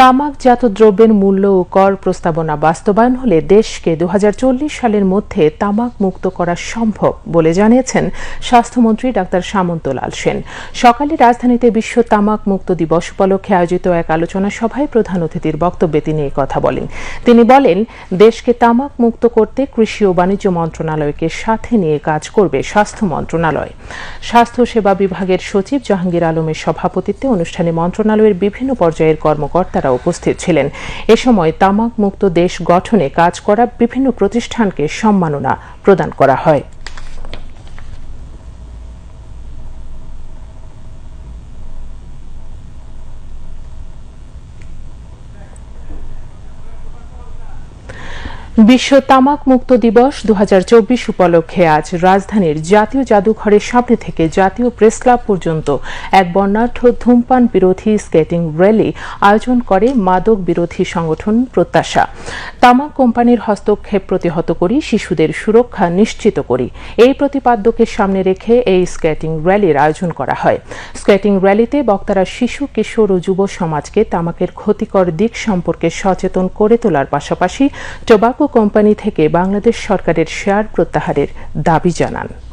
তামাকজাত দ্রব্যের মূল্য ও কর প্রস্তাবনা বাস্তবায়ন হলে দেশকে দু হাজার চল্লিশ সালের মধ্যে তামাক মুক্ত করা সম্ভব বলে জানিয়েছেন স্বাস্থ্যমন্ত্রী ডাক্তার সামন্তলাল সেন। সকালে রাজধানীতে বিশ্ব তামাক মুক্ত দিবস উপলক্ষে আয়োজিত এক আলোচনা সভায় প্রধান অতিথির বক্তব্যে তিনি কথা বলেন। তিনি বলেন, দেশকে তামাক মুক্ত করতে কৃষি ও বাণিজ্য মন্ত্রণালয়কে সাথে নিয়ে কাজ করবে স্বাস্থ্য মন্ত্রণালয়। স্বাস্থ্য সেবা বিভাগের সচিব জাহাঙ্গীর আলমের সভাপতিত্বে অনুষ্ঠানে মন্ত্রণালয়ের বিভিন্ন পর্যায়ের কর্মকর্তারা উপস্থিত ছিলেন। এ সময় তামাক মুক্ত দেশ গঠনে কাজ করা বিভিন্ন প্রতিষ্ঠানকে সম্মাননা প্রদান করা হয়। বিশ্ব তামাক মুক্ত দিবস দু হাজার চব্বিশ উপলক্ষে আজ রাজধানীর জাতীয় জাদুঘরের সামনে থেকে জাতীয় প্রেস ক্লাব পর্যন্ত এক বর্ণাঢ্য ধূমপান বিরোধী স্কেটিং র্যালি আয়োজন করে মাদক বিরোধী সংগঠন প্রত্যাশা। তামাক কোম্পানির হস্তক্ষেপ প্রতিহত করি, শিশুদের সুরক্ষা নিশ্চিত করি। এই প্রতিপাদ্যকে সামনে রেখে এই স্কেটিং র্যালির আয়োজন করা হয়। স্কেটিং র্যালিতে বক্তারা শিশু, কিশোর ও যুব সমাজকে তামাকের ক্ষতিকর দিক সম্পর্কে সচেতন করে তোলার পাশাপাশি, টোবাকো কোম্পানি থেকে বাংলাদেশ সরকারের শেয়ার প্রত্যাহারের দাবি জানান।